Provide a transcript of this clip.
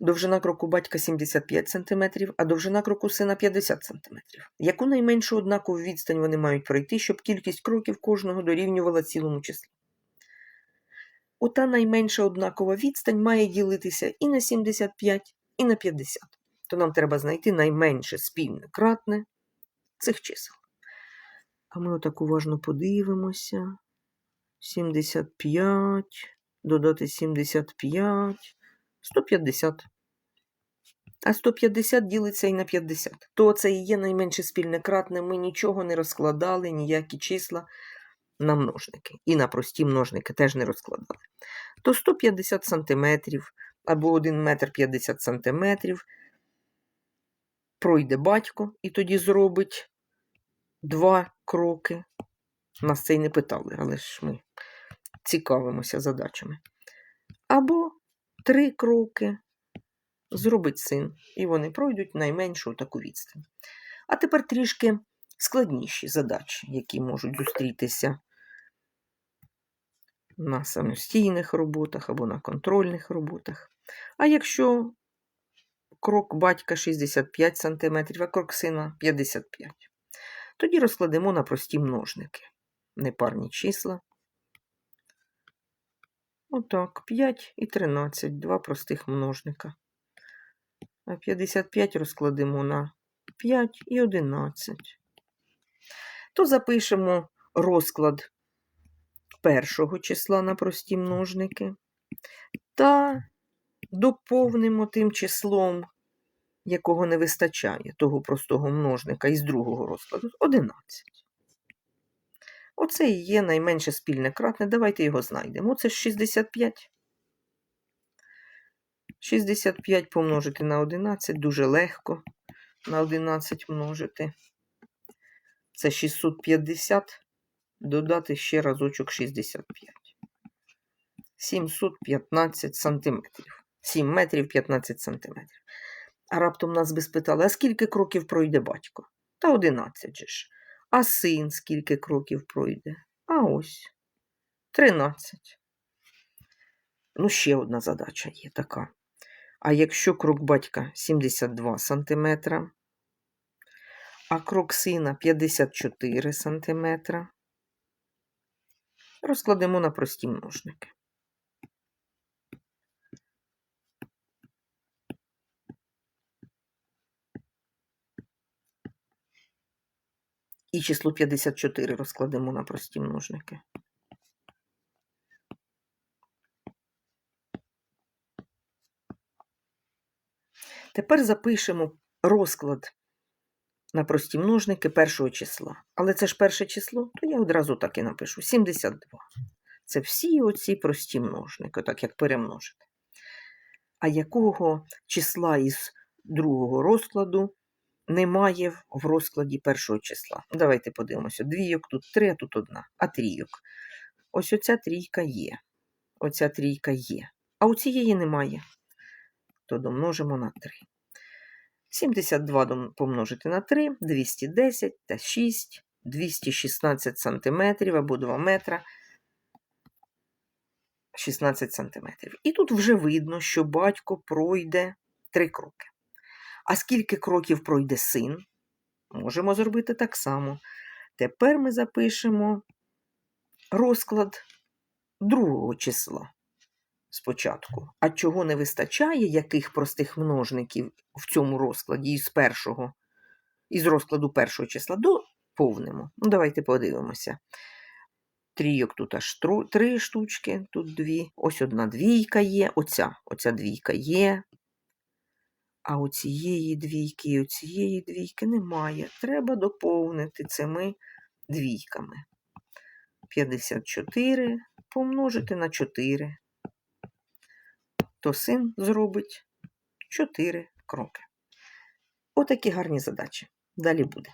Довжина кроку батька 75 см, а довжина кроку сина 50 см. Яку найменшу однакову відстань вони мають пройти, щоб кількість кроків кожного дорівнювала цілому числу? Ота найменша однакова відстань має ділитися і на 75, і на 50. То нам треба знайти найменше спільне кратне цих чисел. А ми отак уважно подивимося. 75, додати 75, 150. А 150 ділиться і на 50. То це і є найменше спільне кратне. Ми нічого не розкладали, ніякі числа на множники. І на прості множники теж не розкладали. То 150 сантиметрів або 1 метр 50 сантиметрів пройде батько і тоді зробить два кроки. Нас це й не питали, але ж ми цікавимося задачами. Або три кроки зробить син, і вони пройдуть найменшу таку відстань. А тепер трішки складніші задачі, які можуть зустрітися на самостійних роботах або на контрольних роботах. А якщо крок батька 65 см, а крок сина 55 тоді розкладемо на прості множники. Непарні числа. Отак, 5 і 13, два простих множника. А 55 розкладемо на 5 і 11. То запишемо розклад першого числа на прості множники та доповнимо тим числом, якого не вистачає, того простого множника із другого розкладу 11. Оце і є найменше спільне кратне. Давайте його знайдемо. Це 65. 65 помножити на 11 дуже легко. На 11 множити. Це 650. Додати ще разочок 65. 715 сантиметрів. 7 метрів 15 сантиметрів. А раптом нас би спитали, а скільки кроків пройде батько? Та 11 же ж. А син скільки кроків пройде? А ось 13. Ну, ще одна задача є така. А якщо крок батька 72 см, а крок сина 54 см, розкладемо на прості множники. І число 54 розкладемо на прості множники. Тепер запишемо розклад на прості множники першого числа. Але це ж перше число, то я одразу так і напишу: 72. Це всі оці прості множники, так як перемножити. А якого числа із другого розкладу немає в розкладі першого числа? Давайте подивимося. Двійок тут три, а тут одна, а трійок. Ось оця трійка є. Оця трійка є. А у цієї немає. То домножимо на 3. 72 помножити на 3, 210 та 6, 216 сантиметрів або 2 метра. 16 сантиметрів. І тут вже видно, що батько пройде 3 кроки. А скільки кроків пройде син? Можемо зробити так само. Тепер ми запишемо розклад другого числа спочатку. А чого не вистачає, яких простих множників в цьому розкладі із першого, із розкладу першого числа доповнимо. Ну, давайте подивимося. Трійок тут аж три штучки, тут дві. Ось одна двійка є, оця, оця двійка є. А у цієї двійки у цієї двійки немає. Треба доповнити цими двійками. 54 помножити на 4 то син зробить 4 кроки. Отакі гарні задачі. Далі буде.